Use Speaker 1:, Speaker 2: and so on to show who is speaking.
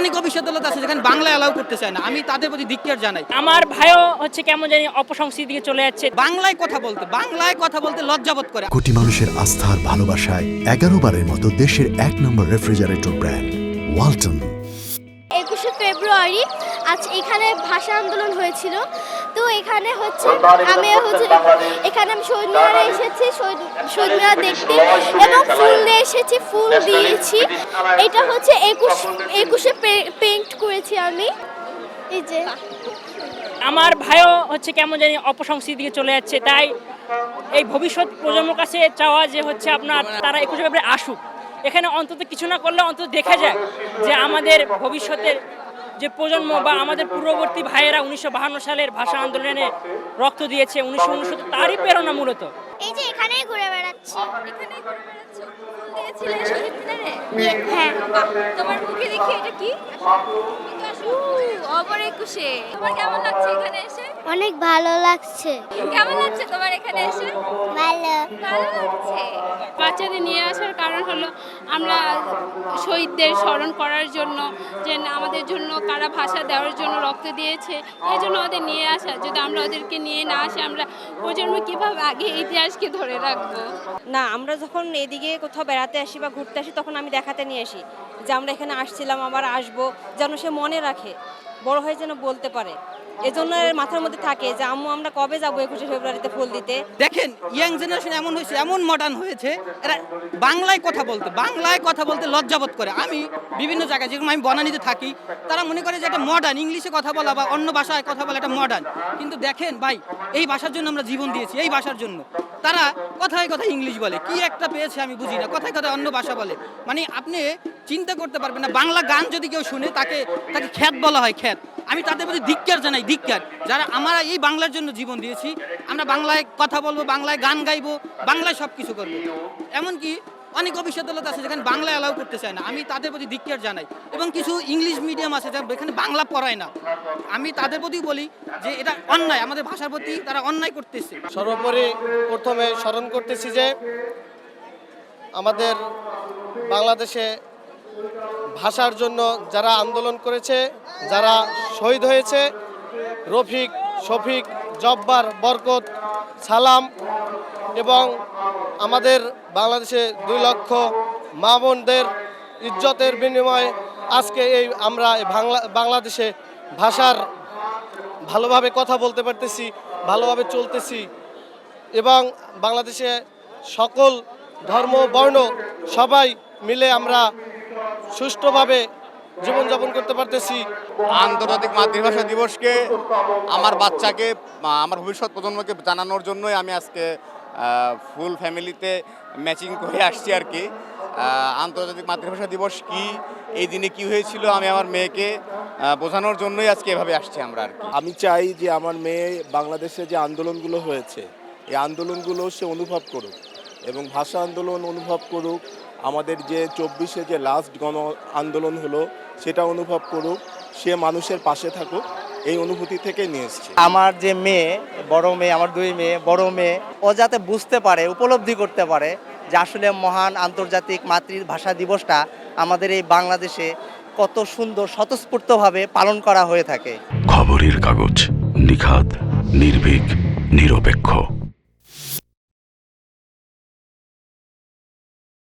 Speaker 1: অনেক অভিজ্ঞতা আছে যেখানে বাংলা অ্যালাউ করতে চায় না। আমি তাদের প্রতি ধিক্কার জানাই।
Speaker 2: আমার ভাইও হচ্ছে কেমন জানি অপসংস্কৃতির দিকে চলে যাচ্ছে।
Speaker 1: বাংলায় কথা বলতে বাংলায় কথা বলতে লজ্জাবোধ করে।
Speaker 3: কোটি মানুষের আস্থার ভালোবাসায় এগারো বারের মতো দেশের এক নম্বর রেফ্রিজারেটর ব্র্যান্ড ওয়ালটন।
Speaker 4: একুশে ফেব্রুয়ারি আজ এখানে ভাষা আন্দোলন হয়েছিল। তো এখানে হচ্ছে আমি হচ্ছে এখানে আমি মিনারে এসেছি শহীদ দেখতে এবং ফুল দিয়ে এসেছি ফুল দিয়েছি। এটা হচ্ছে একুশ এই যে
Speaker 2: আমার ভাইও হচ্ছে কেমন জানি অপসংস্কৃতির দিকে চলে যাচ্ছে তাই এই ভবিষ্যৎ প্রজন্মের কাছে চাওয়া যে হচ্ছে আপনার তারা একুশে ফেব্রুয়ারি আসুক। এখানে অন্তত কিছু না করলে অন্তত দেখা যায় যে আমাদের ভবিষ্যতের যে প্রজন্ম বা আমাদের পূর্ববর্তী ভাইয়েরা উনিশশো বাহান্ন সালের ভাষা আন্দোলনে রক্ত দিয়েছে উনিশশো উনসত্তর তারই প্রেরণা মূলত।
Speaker 4: এই যে এখানেই ঘুরে বেড়াচ্ছি।
Speaker 5: এখানেই ঘুরে বেড়াচ্ছো? ফুল দিয়েছিলে শহীদ মিনারে
Speaker 4: হ্যাঁ
Speaker 5: বাহ, তোমার মুখে দেখি এটা কি? অপর একুশে। তোমার কেমন লাগছে এখানে এসে?
Speaker 4: অনেক ভালো লাগছে।
Speaker 5: কেমন লাগছে তোমার এখানে এসে?
Speaker 4: ভালো।
Speaker 5: ভালো লাগছে।
Speaker 6: বাচ্চাদের নিয়ে আসার কারণ হলো আমরা শহীদদের স্মরণ করার জন্য যে আমাদের জন্য কারা ভাষা দেওয়ার জন্য রক্ত দিয়েছে। এই জন্য ওদের নিয়ে আসা। যদি আমরা ওদেরকে নিয়ে না আসি আমরা প্রজন্ম কীভাবে আগে ইতিহাসকে ধরে রাখব?
Speaker 7: না আমরা যখন এদিকে কোথাও বেড়াতে আসি বা ঘুরতে আসি তখন আমি দেখাতে নিয়ে আসি যে আমরা এখানে আসছিলাম আবার আসব যেন সে মনে রাখে বড় হয়ে যেন বলতে পারে। এজন্য মাথার মধ্যে থাকে যে, আম্মু, আমরা কবে যাব একুশে ফেব্রুয়ারিতে ফুল দিতে?
Speaker 1: দেখেন, ইয়াং জেনারেশন এমন হয়েছে, এমন মডার্ন হয়েছে, এরা বাংলায় কথা বলতে, বাংলায় কথা বলতে লজ্জাবোধ করে। আমি বিভিন্ন জায়গায়, যেরকম আমি বনানীতে থাকি, তারা মনে করে যে এটা মডার্ন ইংলিশে কথা বলা বা অন্য ভাষায় কথা বলা এটা মডার্ন কিন্তু দেখেন ভাই, এই ভাষার জন্য আমরা জীবন দিয়েছি, এই ভাষার জন্য। তারা কথায় কথায় ইংলিশ বলে। কি একটা পেয়েছে আমি বুঝি না, কথায় কথায় অন্য ভাষা বলে। মানে আপনি চিন্তা করতে পারবেন না, বাংলা গান যদি কেউ শুনে তাকে তাকে খ্যাত বলা হয়, খ্যাত। আমি তাদের প্রতি ধিক্কার জানাই, ধিক্কার। যারা আমরা এই বাংলার জন্য জীবন দিয়েছি, আমরা বাংলায় কথা বলব, বাংলায় গান গাইবো, বাংলায় সব কিছু করব। এমনকি অনেক অভিজ্ঞতা আছে যেখানে বাংলা অ্যালাউ করতে চায় না। আমি তাদের প্রতি ধিক্কার জানাই। এবং কিছু ইংলিশ মিডিয়াম আছে যারা এখানে বাংলা পড়ায় না। আমি তাদের প্রতি বলি যে এটা অন্যায়। আমাদের ভাষার প্রতি তারা অন্যায় করতেছে।
Speaker 8: সর্বোপরি প্রথমে স্মরণ করতেছি যে আমাদের বাংলাদেশে ভাষার জন্য যারা আন্দোলন করেছে, যারা শহীদ হয়েছে, রফিক, শফিক জব্বার বরকত, সালাম এবং আমাদের বাংলাদেশে দুই লক্ষ মা বোনদের ইজ্জতের বিনিময়ে আজকে এই আমরা বাংলাদেশে ভাষার ভালোভাবে কথা বলতে পারতেছি, ভালোভাবে চলতেছি এবং বাংলাদেশে সকল ধর্ম, বর্ণ সবাই মিলে আমরা সুষ্ঠুভাবে জীবনযাপন করতে পারতেছি।
Speaker 9: আন্তর্জাতিক মাতৃভাষা দিবসকে আমার বাচ্চাকে আমার ভবিষ্যৎ প্রজন্মকে জানানোর জন্যই আমি আজকে ফুল ফ্যামিলিতে ম্যাচিং করে আসছি আর কি। আন্তর্জাতিক মাতৃভাষা দিবস কি, এই দিনে কি হয়েছিল আমি আমার মেয়েকে বোঝানোর জন্যই আজকে এভাবে আসছি আমরা আর
Speaker 10: আমি চাই যে আমার মেয়ে বাংলাদেশে যে আন্দোলনগুলো হয়েছে, এই আন্দোলনগুলো সে অনুভব করুক এবং ভাষা আন্দোলন অনুভব করুক। আমাদের যে চব্বিশে যে লাস্ট গণ আন্দোলন হলো সেটা অনুভব করুক সে মানুষের পাশে থাকুক এই অনুভূতি থেকে নিয়ে এসছে।
Speaker 11: আমার যে মেয়ে বড় মেয়ে আমার দুই মেয়ে বড় মেয়ে ও যাতে বুঝতে পারে উপলব্ধি করতে পারে যে আসলে মহান আন্তর্জাতিক মাতৃভাষা দিবসটা আমাদের এই বাংলাদেশে কত সুন্দর স্বতঃস্ফূর্তভাবে পালন করা হয়ে থাকে।
Speaker 3: খবরের কাগজ নিখাত নির্ভীক নিরপেক্ষ।